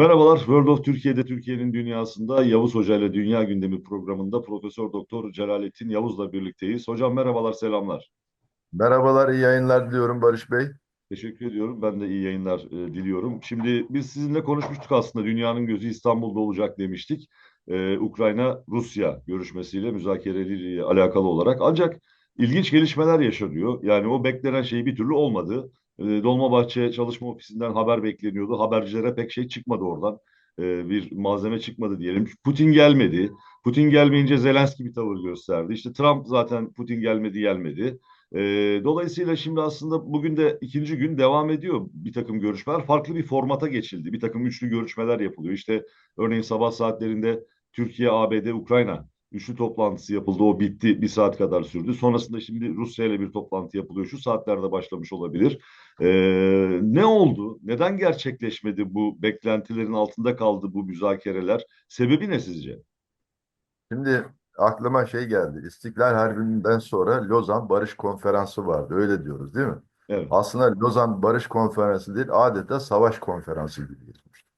Merhabalar, World of Türkiye'de Türkiye'nin dünyasında Yavuz Hoca ile Dünya Gündemi programında Profesör Doktor Celalettin Yavuz'la birlikteyiz. Hocam merhabalar, selamlar. Merhabalar, iyi yayınlar diliyorum Barış Bey. Teşekkür ediyorum. Ben de iyi yayınlar e, diliyorum. Şimdi biz sizinle konuşmuştuk aslında. Dünyanın gözü İstanbul'da olacak demiştik. Ee, Ukrayna-Rusya görüşmesiyle, müzakereleriyle alakalı olarak. Ancak ilginç gelişmeler yaşanıyor. Yani o beklenen şey bir türlü olmadı. Ee, Dolmabahçe Çalışma Ofisi'nden haber bekleniyordu. Habercilere pek şey çıkmadı oradan. Ee, bir malzeme çıkmadı diyelim. Putin gelmedi. Putin gelmeyince Zelenski bir tavır gösterdi. İşte Trump zaten Putin gelmedi gelmedi. E, dolayısıyla şimdi aslında bugün de ikinci gün devam ediyor bir takım görüşmeler. Farklı bir formata geçildi. Bir takım üçlü görüşmeler yapılıyor. İşte örneğin sabah saatlerinde Türkiye, ABD, Ukrayna üçlü toplantısı yapıldı. O bitti. Bir saat kadar sürdü. Sonrasında şimdi Rusya ile bir toplantı yapılıyor. Şu saatlerde başlamış olabilir. E, ne oldu? Neden gerçekleşmedi bu beklentilerin altında kaldı bu müzakereler? Sebebi ne sizce? Şimdi aklıma şey geldi. İstiklal Harbi'nden sonra Lozan Barış Konferansı vardı. Öyle diyoruz değil mi? Evet. Aslında Lozan Barış Konferansı değil, adeta savaş konferansı gibi geçmişti.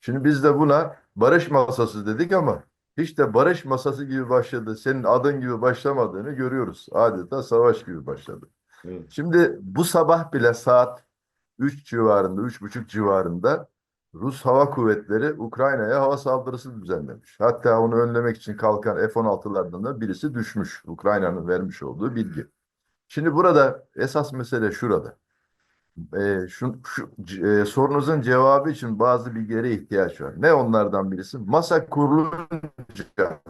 Şimdi biz de buna barış masası dedik ama hiç de barış masası gibi başladı. Senin adın gibi başlamadığını görüyoruz. Adeta savaş gibi başladı. Evet. Şimdi bu sabah bile saat 3 civarında, 3.30 civarında Rus Hava Kuvvetleri Ukrayna'ya hava saldırısı düzenlemiş. Hatta onu önlemek için kalkan F-16'lardan da birisi düşmüş. Ukrayna'nın vermiş olduğu bilgi. Şimdi burada esas mesele şurada. Ee, şu, şu e, sorunuzun cevabı için bazı bilgilere ihtiyaç var. Ne onlardan birisi? Masa kurulunca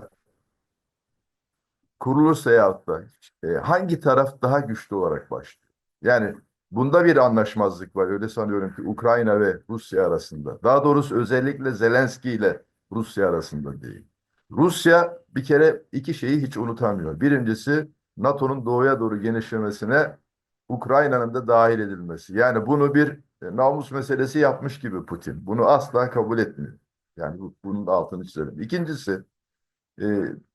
kurulursa yahut da e, hangi taraf daha güçlü olarak başlıyor? Yani bunda bir anlaşmazlık var. Öyle sanıyorum ki Ukrayna ve Rusya arasında. Daha doğrusu özellikle Zelenski ile Rusya arasında değil. Rusya bir kere iki şeyi hiç unutamıyor. Birincisi NATO'nun doğuya doğru genişlemesine Ukrayna'nın da dahil edilmesi. Yani bunu bir e, namus meselesi yapmış gibi Putin. Bunu asla kabul etmiyor. Yani bu, bunun altını çizelim. İkincisi e,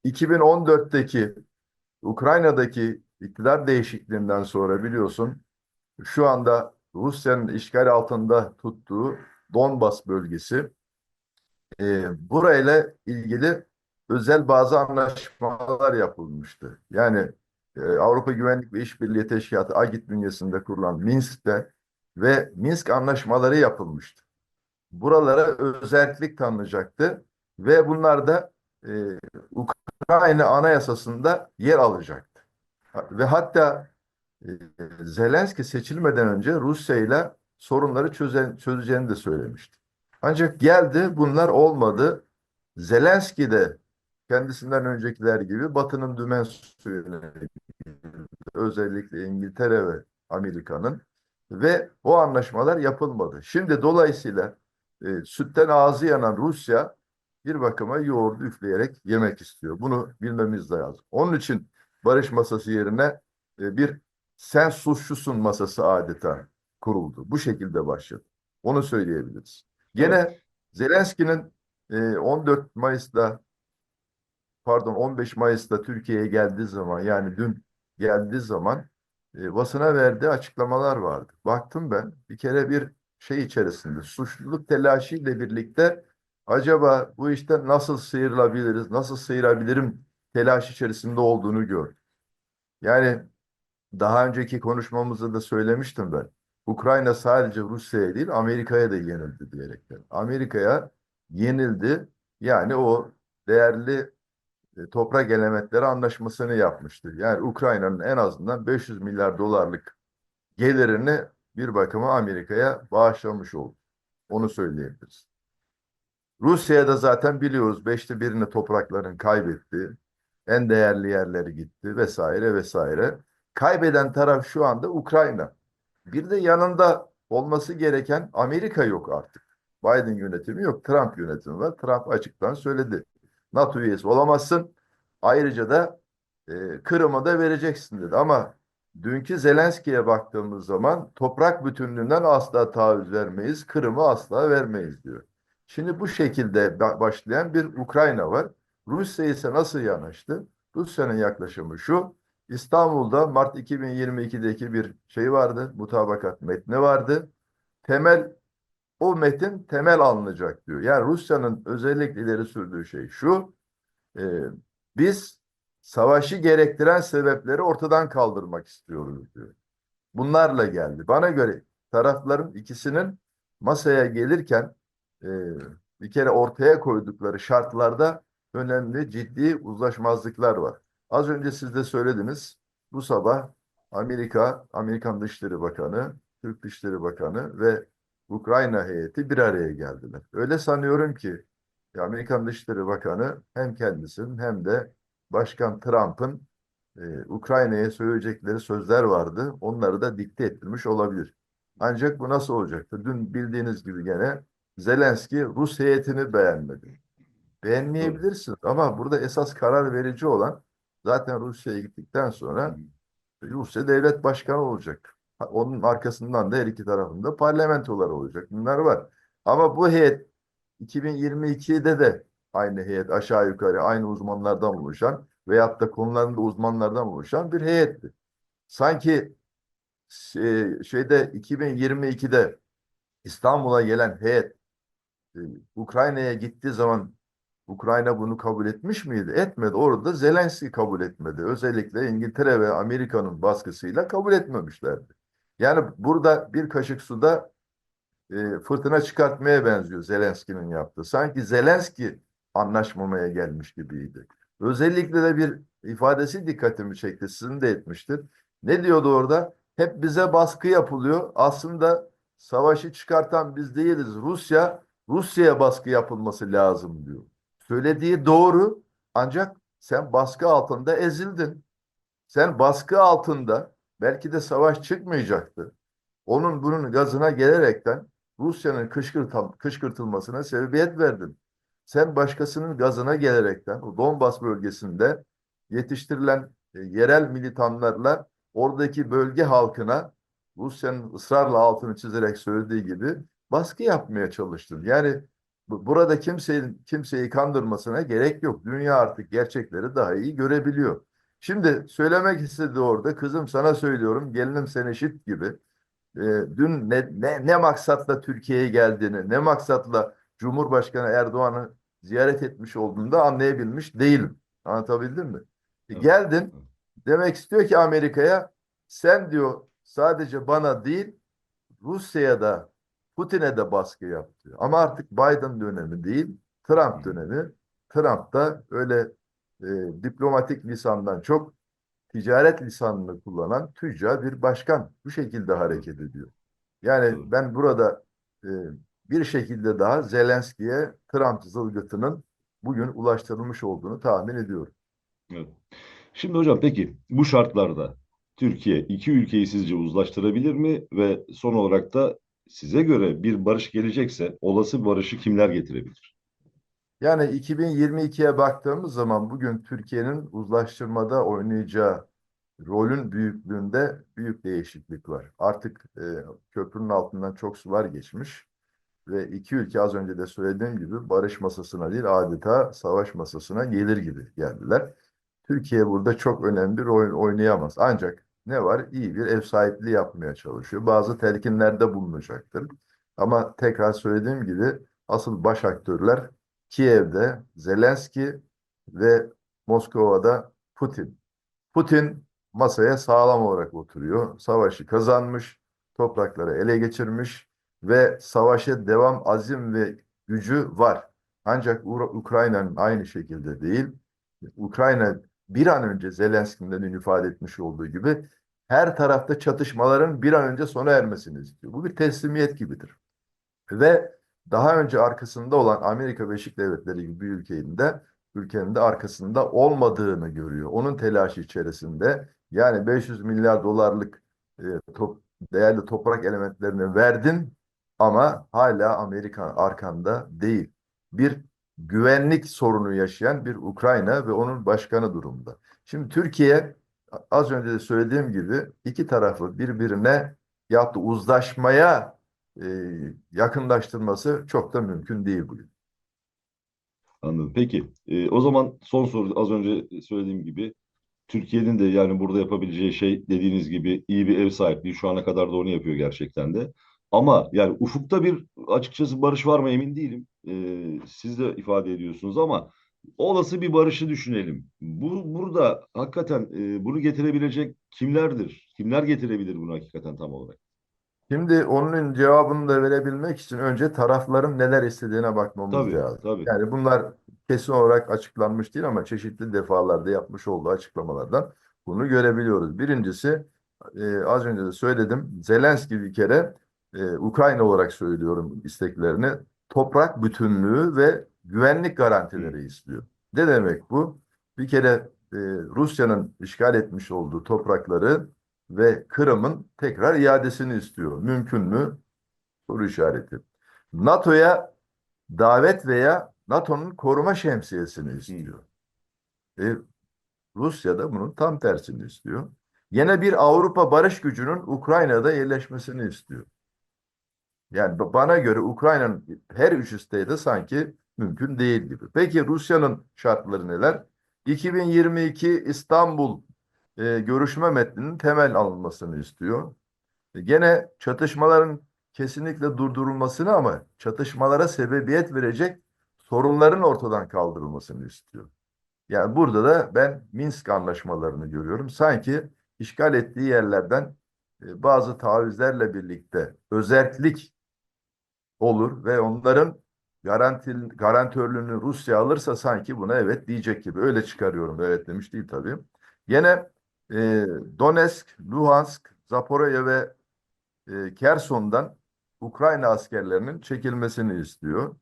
2014'teki Ukrayna'daki iktidar değişikliğinden sonra biliyorsun şu anda Rusya'nın işgal altında tuttuğu Donbas bölgesi e, burayla ilgili özel bazı anlaşmalar yapılmıştı. Yani Avrupa Güvenlik ve İşbirliği Teşkilatı AGİT bünyesinde kurulan Minsk'te ve Minsk anlaşmaları yapılmıştı. Buralara özellik tanınacaktı ve bunlar da e, Ukrayna Anayasası'nda yer alacaktı. Ve hatta e, Zelenski seçilmeden önce Rusya ile sorunları çözen, çözeceğini de söylemişti. Ancak geldi bunlar olmadı. Zelenski de kendisinden öncekiler gibi Batı'nın dümen suyuna özellikle İngiltere ve Amerika'nın ve o anlaşmalar yapılmadı. Şimdi dolayısıyla e, sütten ağzı yanan Rusya bir bakıma yoğurdu üfleyerek yemek istiyor. Bunu bilmemiz lazım. Onun için barış masası yerine e, bir sen suçlusun masası adeta kuruldu. Bu şekilde başladı. Onu söyleyebiliriz. Gene Evet. Zelenski'nin e, 14 Mayıs'ta pardon 15 Mayıs'ta Türkiye'ye geldiği zaman yani dün geldiği zaman e, basına verdiği açıklamalar vardı. Baktım ben bir kere bir şey içerisinde suçluluk telaşıyla birlikte acaba bu işte nasıl sıyrılabiliriz, nasıl sıyırabilirim telaş içerisinde olduğunu gördüm. Yani daha önceki konuşmamızda da söylemiştim ben. Ukrayna sadece Rusya'ya değil Amerika'ya da yenildi diyerekten. Amerika'ya yenildi. Yani o değerli toprak elementleri anlaşmasını yapmıştı. Yani Ukrayna'nın en azından 500 milyar dolarlık gelirini bir bakıma Amerika'ya bağışlamış oldu. Onu söyleyebiliriz. Rusya'da zaten biliyoruz beşte birini toprakların kaybetti. En değerli yerleri gitti vesaire vesaire. Kaybeden taraf şu anda Ukrayna. Bir de yanında olması gereken Amerika yok artık. Biden yönetimi yok, Trump yönetimi var. Trump açıktan söyledi. NATO üyesi olamazsın. Ayrıca da e, Kırım'ı da vereceksin dedi. Ama dünkü Zelenski'ye baktığımız zaman toprak bütünlüğünden asla taviz vermeyiz, Kırım'ı asla vermeyiz diyor. Şimdi bu şekilde ba- başlayan bir Ukrayna var. Rusya ise nasıl yanaştı? Rusya'nın yaklaşımı şu. İstanbul'da Mart 2022'deki bir şey vardı, mutabakat metni vardı. Temel o metin temel alınacak diyor. Yani Rusya'nın özellikle ileri sürdüğü şey şu, e, biz savaşı gerektiren sebepleri ortadan kaldırmak istiyoruz diyor. Bunlarla geldi. Bana göre tarafların ikisinin masaya gelirken e, bir kere ortaya koydukları şartlarda önemli ciddi uzlaşmazlıklar var. Az önce siz de söylediniz. Bu sabah Amerika, Amerikan Dışişleri Bakanı, Türk Dışişleri Bakanı ve Ukrayna heyeti bir araya geldiler. Öyle sanıyorum ki Amerikan Dışişleri Bakanı hem kendisinin hem de Başkan Trump'ın e, Ukrayna'ya söyleyecekleri sözler vardı. Onları da dikte ettirmiş olabilir. Ancak bu nasıl olacaktı? Dün bildiğiniz gibi gene Zelenski Rus heyetini beğenmedi. Beğenmeyebilirsiniz ama burada esas karar verici olan zaten Rusya'ya gittikten sonra Rusya devlet başkanı olacak. Onun arkasından da her iki tarafında parlamentolar olacak. Bunlar var. Ama bu heyet 2022'de de aynı heyet aşağı yukarı aynı uzmanlardan oluşan veyahut da konularında uzmanlardan oluşan bir heyetti. Sanki e, şeyde 2022'de İstanbul'a gelen heyet e, Ukrayna'ya gittiği zaman Ukrayna bunu kabul etmiş miydi? Etmedi. Orada Zelenski kabul etmedi. Özellikle İngiltere ve Amerika'nın baskısıyla kabul etmemişlerdi. Yani burada bir kaşık suda e, fırtına çıkartmaya benziyor Zelenski'nin yaptığı. Sanki Zelenski anlaşmamaya gelmiş gibiydi. Özellikle de bir ifadesi dikkatimi çekti. Sizin de etmiştir. Ne diyordu orada? Hep bize baskı yapılıyor. Aslında savaşı çıkartan biz değiliz. Rusya, Rusya'ya baskı yapılması lazım diyor. Söylediği doğru ancak sen baskı altında ezildin. Sen baskı altında belki de savaş çıkmayacaktı. Onun bunun gazına gelerekten Rusya'nın kışkırtılmasına sebebiyet verdin. Sen başkasının gazına gelerekten o Donbas bölgesinde yetiştirilen e, yerel militanlarla oradaki bölge halkına Rusya'nın ısrarla altını çizerek söylediği gibi baskı yapmaya çalıştın. Yani bu- burada kimsenin kimseyi kandırmasına gerek yok. Dünya artık gerçekleri daha iyi görebiliyor. Şimdi söylemek istediği orada kızım sana söylüyorum gelinim sen eşit gibi e, dün ne, ne, ne maksatla Türkiye'ye geldiğini, ne maksatla Cumhurbaşkanı Erdoğan'ı ziyaret etmiş olduğunu da anlayabilmiş değilim. Anlatabildim mi? E, geldin, demek istiyor ki Amerika'ya sen diyor sadece bana değil Rusya'ya da Putin'e de baskı yap diyor. Ama artık Biden dönemi değil, Trump dönemi. Trump da öyle e, diplomatik lisandan çok ticaret lisanını kullanan tüccar bir başkan bu şekilde hareket ediyor. Yani ben burada e, bir şekilde daha Zelenski'ye Trump zılgıtının bugün ulaştırılmış olduğunu tahmin ediyorum. Evet. Şimdi hocam peki bu şartlarda Türkiye iki ülkeyi sizce uzlaştırabilir mi ve son olarak da size göre bir barış gelecekse olası barışı kimler getirebilir? Yani 2022'ye baktığımız zaman bugün Türkiye'nin uzlaştırmada oynayacağı rolün büyüklüğünde büyük değişiklik var. Artık e, köprünün altından çok sular geçmiş ve iki ülke az önce de söylediğim gibi barış masasına değil adeta savaş masasına gelir gibi geldiler. Türkiye burada çok önemli bir oyun oynayamaz. Ancak ne var? İyi bir ev sahipliği yapmaya çalışıyor. Bazı telkinlerde bulunacaktır. Ama tekrar söylediğim gibi asıl baş aktörler Kiev'de Zelenski ve Moskova'da Putin. Putin masaya sağlam olarak oturuyor. Savaşı kazanmış, toprakları ele geçirmiş ve savaşa devam azim ve gücü var. Ancak Ukrayna'nın aynı şekilde değil. Ukrayna bir an önce Zelenski'nin dün ifade etmiş olduğu gibi her tarafta çatışmaların bir an önce sona ermesini istiyor. Bu bir teslimiyet gibidir. Ve daha önce arkasında olan Amerika Birleşik Devletleri gibi bir ülkenin de ülkenin de arkasında olmadığını görüyor. Onun telaşı içerisinde yani 500 milyar dolarlık e, top, değerli toprak elementlerini verdin ama hala Amerika arkanda değil. Bir güvenlik sorunu yaşayan bir Ukrayna ve onun başkanı durumda. Şimdi Türkiye az önce de söylediğim gibi iki tarafı birbirine ya da uzlaşmaya e, yakınlaştırması çok da mümkün değil bugün. Anladım. Peki. e, o zaman son soru az önce söylediğim gibi Türkiye'nin de yani burada yapabileceği şey dediğiniz gibi iyi bir ev sahipliği şu ana kadar da onu yapıyor gerçekten de. Ama yani ufukta bir açıkçası barış var mı emin değilim. Ee, siz de ifade ediyorsunuz ama olası bir barışı düşünelim. Bu burada hakikaten e, bunu getirebilecek kimlerdir? Kimler getirebilir bunu hakikaten tam olarak? Şimdi onun cevabını da verebilmek için önce tarafların neler istediğine bakmamız Tabii, lazım. tabii. Yani bunlar kesin olarak açıklanmış değil ama çeşitli defalarda yapmış olduğu açıklamalardan bunu görebiliyoruz. Birincisi e, az önce de söyledim. Zelenski bir kere e, Ukrayna olarak söylüyorum isteklerini toprak bütünlüğü ve güvenlik garantileri istiyor. Ne demek bu? Bir kere e, Rusya'nın işgal etmiş olduğu toprakları ve Kırım'ın tekrar iadesini istiyor. Mümkün mü? Soru işareti. NATO'ya davet veya NATO'nun koruma şemsiyesini istiyor. E, Rusya da bunun tam tersini istiyor. Yine bir Avrupa barış gücünün Ukrayna'da yerleşmesini istiyor. Yani ba- bana göre Ukrayna'nın her üç isteği de sanki mümkün değil gibi. Peki Rusya'nın şartları neler? 2022 İstanbul e, görüşme metninin temel alınmasını istiyor. E, Gene çatışmaların kesinlikle durdurulmasını ama çatışmalara sebebiyet verecek sorunların ortadan kaldırılmasını istiyor. Yani burada da ben Minsk anlaşmalarını görüyorum. Sanki işgal ettiği yerlerden e, bazı tavizlerle birlikte özellik olur ve onların garanti, garantörlüğünü Rusya alırsa sanki buna evet diyecek gibi. Öyle çıkarıyorum. Evet demiş değil tabii. Yine e, Donetsk, Luhansk, Zaporojye ve e, Kerson'dan Ukrayna askerlerinin çekilmesini istiyor.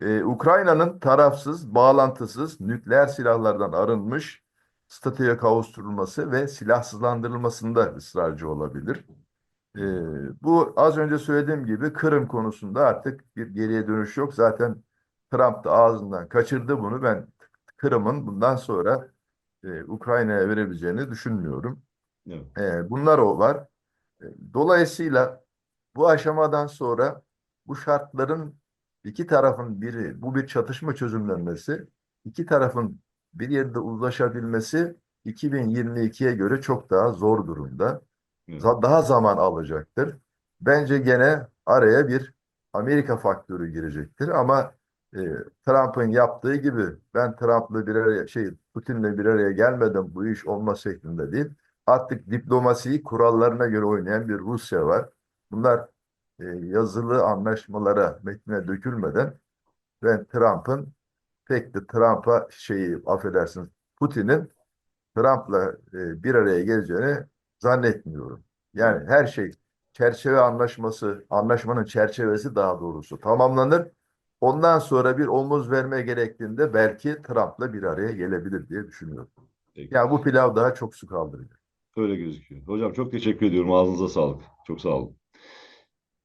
E, Ukrayna'nın tarafsız, bağlantısız, nükleer silahlardan arınmış, statüye kavuşturulması ve silahsızlandırılmasında ısrarcı olabilir. E, bu az önce söylediğim gibi Kırım konusunda artık bir geriye dönüş yok. Zaten Trump da ağzından kaçırdı bunu. Ben Kırım'ın bundan sonra e, Ukrayna'ya verebileceğini düşünmüyorum. Evet. E, bunlar o var. E, Dolayısıyla bu aşamadan sonra bu şartların iki tarafın biri, bu bir çatışma çözümlenmesi, iki tarafın bir yerde uzlaşabilmesi 2022'ye göre çok daha zor durumda. Evet. Daha zaman alacaktır. Bence gene araya bir Amerika faktörü girecektir ama e, Trump'ın yaptığı gibi ben Trump'la bir araya şey Putin'le bir araya gelmedim bu iş olma şeklinde değil. Artık diplomasiyi kurallarına göre oynayan bir Rusya var. Bunlar e, yazılı anlaşmalara, metnine dökülmeden ben Trump'ın pek de Trump'a şeyi affedersiniz Putin'in Trump'la e, bir araya geleceğini zannetmiyorum. Yani her şey çerçeve anlaşması, anlaşmanın çerçevesi daha doğrusu tamamlanır. Ondan sonra bir omuz verme gerektiğinde belki Trump'la bir araya gelebilir diye düşünüyorum. Peki. Yani bu pilav daha çok su kaldıracak. Öyle gözüküyor. Hocam çok teşekkür ediyorum. Ağzınıza sağlık. Çok sağ olun.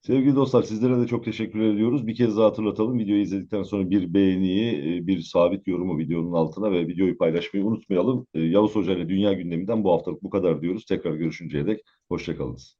Sevgili dostlar sizlere de çok teşekkür ediyoruz. Bir kez daha hatırlatalım. Videoyu izledikten sonra bir beğeniyi, e, bir sabit yorumu videonun altına ve videoyu paylaşmayı unutmayalım. E, Yavuz Hoca ile Dünya gündeminden bu haftalık bu kadar diyoruz. Tekrar görüşünceye dek hoşçakalınız.